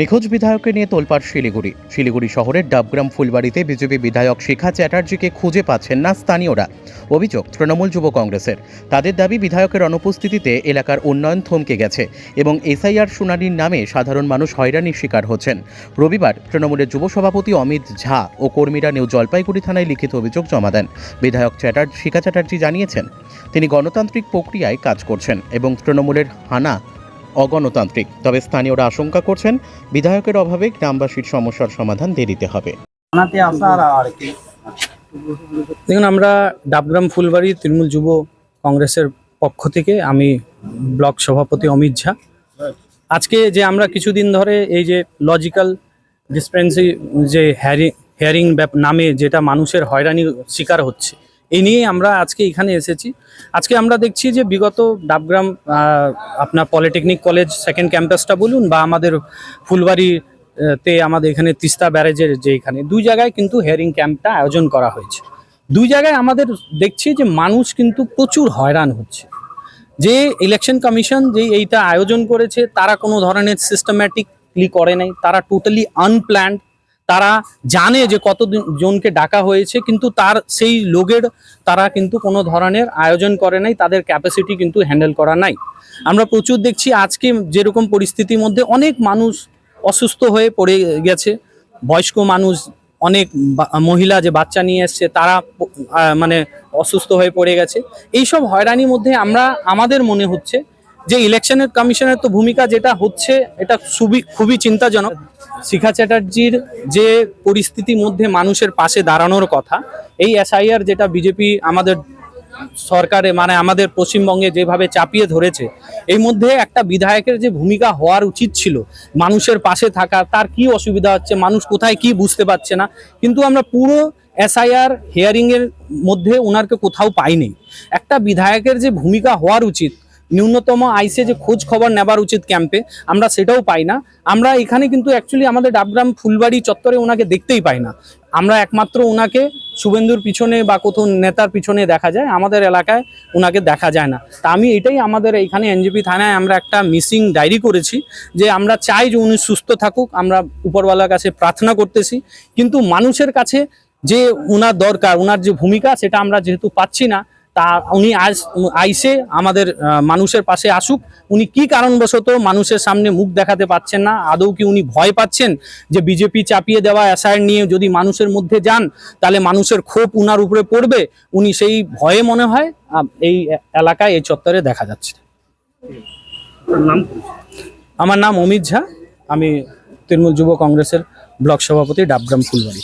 নিখোঁজ বিধায়ককে নিয়ে তোলপাড় শিলিগুড়ি। শিলিগুড়ি শহরের ডাবগ্রাম ফুলবাড়িতে বিজেপি বিধায়ক শিখা চ্যাটার্জিকে খুঁজে পাচ্ছেন না স্থানীয়রা। অভিযোগ, তৃণমূল যুব কংগ্রেসের। তাদের দাবি, বিধায়কের অনুপস্থিতিতে এলাকার উন্নয়ন থমকে গেছে এবং এসআইআর শুনানির নামে সাধারণ মানুষ হয়রানির শিকার হচ্ছেন। রবিবার তৃণমূলের যুব সভাপতি অমিত ঝা ও কর্মীরা নিউ জলপাইগুড়ি থানায় লিখিত অভিযোগ জমা দেন। বিধায়ক চ্যাটার্জি, শিখা চ্যাটার্জি জানিয়েছেন, তিনি গণতান্ত্রিক প্রক্রিয়ায় কাজ করছেন এবং তৃণমূলের হানা অগণতান্ত্রিক। তবে স্থানীয়রা আশঙ্কা করছেন বিধায়কের অভাবে গ্রামবাসীর সমস্যার সমাধান দেরিতে হবে। দেখুন আমরা ডাবগ্রাম ফুলবাড়ি তৃণমূল যুব কংগ্রেসের পক্ষ থেকে আমি ব্লক সভাপতি অমিত ঝা। আজকে যে আমরা কিছুদিন ধরে এই যে লজিক্যাল ডিসপেন্সি যে হ্যারিং হেয়ারিং নামে যেটা মানুষের হয়রানির শিকার হচ্ছে এই নিয়ে আমরা আজকে এখানে এসেছি। আজকে আমরা দেখছি যে বিগত ডাবগ্রাম আপনার পলিটেকনিক কলেজ সেকেন্ড ক্যাম্পাসটা বলুন বা আমাদের ফুলবাড়ি তে আমাদের এখানে তিস্তা ব্যারেজের যে এখানে, দুই জায়গায় কিন্তু হেয়ারিং ক্যাম্পটা আয়োজন করা হয়েছে। দুই জায়গায় আমাদের দেখছি যে মানুষ কিন্তু প্রচুর হয়রান হচ্ছে। যে ইলেকশন কমিশন যে এইটা আয়োজন করেছে, তারা কোনো ধরনের সিস্টেম্যাটিকলি করে নাই, তারা টোটালি আনপ্ল্যান্ড তারা জানে যে কত জনকে ডাকা হয়েছে, কিন্তু তার সেই লোকের তারা কিন্তু কোনো ধরনের আয়োজন করে নাই, তাদের ক্যাপাসিটি কিন্তু হ্যান্ডেল করা নাই। আমরা প্রচুর দেখছি আজকে যেরকম পরিস্থিতির মধ্যে অনেক মানুষ অসুস্থ হয়ে পড়ে গেছে, বয়স্ক মানুষ, অনেক মহিলা যে বাচ্চা নিয়ে এসছে, তারা মানে অসুস্থ হয়ে পড়ে গেছে। এইসব হয়রানির মধ্যে আমরা, আমাদের মনে হচ্ছে যে ইলেকশনের কমিশনের তো ভূমিকা যেটা হচ্ছে, এটা খুবই খুবই চিন্তাজনক। শিখা চ্যাটার্জির যে পরিস্থিতির মধ্যে মানুষের পাশে দাঁড়ানোর কথা, এই এসআইআর যেটা বিজেপি আমাদের সরকারে মানে আমাদের পশ্চিমবঙ্গে যেভাবে চাপিয়ে ধরেছে এই মধ্যে একটা বিধায়কের যে ভূমিকা হওয়ার উচিত ছিল, মানুষের পাশে থাকা, তার কি অসুবিধা হচ্ছে, মানুষ কোথায় কি বুঝতে পারছে না, কিন্তু আমরা পুরো এসআইআর হিয়ারিং এর মধ্যে ওনারকে কোথাও পাইনি। একটা বিধায়কের যে ভূমিকা হওয়ার উচিত ন্যূনতম আইসে যে খোঁজ খবর নেবার উচিত ক্যাম্পে আমরা সেটাও পাই না। আমরা এখানে কিন্তু অ্যাকচুয়ালি আমাদের ডাবগ্রাম ফুলবাড়ি চত্বরে ওনাকে দেখতেই পাই না। আমরা একমাত্র ওনাকে শুভেন্দুর পিছনে বা কোথাও নেতার পিছনে দেখা যায়, আমাদের এলাকায় ওনাকে দেখা যায় না। তা আমি এটাই আমাদের এইখানে এনজিপি থানায় আমরা একটা মিসিং ডায়েরি করেছি যে আমরা চাই যে উনি সুস্থ থাকুক, আমরা উপরওয়ালার কাছে প্রার্থনা করতেছি। কিন্তু মানুষের কাছে যে ওনার দরকার ওনার যে ভূমিকা, সেটা আমরা যেহেতু পাচ্ছি না তা উনি আজ আইসে আমাদের মানুষের পাশে আসুক। উনি কি কারণবশত মানুষের সামনে মুখ দেখাতে পাচ্ছেন না আদৌ কি উনি ভয় পাচ্ছেন যে বিজেপি চাপিয়ে দেওয়া এসআইআর নিয়ে যদি মানুষের মধ্যে যান তাহলে মানুষের ক্ষোভ উনার উপরে পড়বে? উনি সেই ভয়ে মনে হয় এই এলাকায় এই চত্বরে দেখা যাচ্ছে। আমার নাম অমিত ঝা। আমি তৃণমূল যুব কংগ্রেসের ব্লক সভাপতি ডাবগ্রাম ফুলবাড়ি।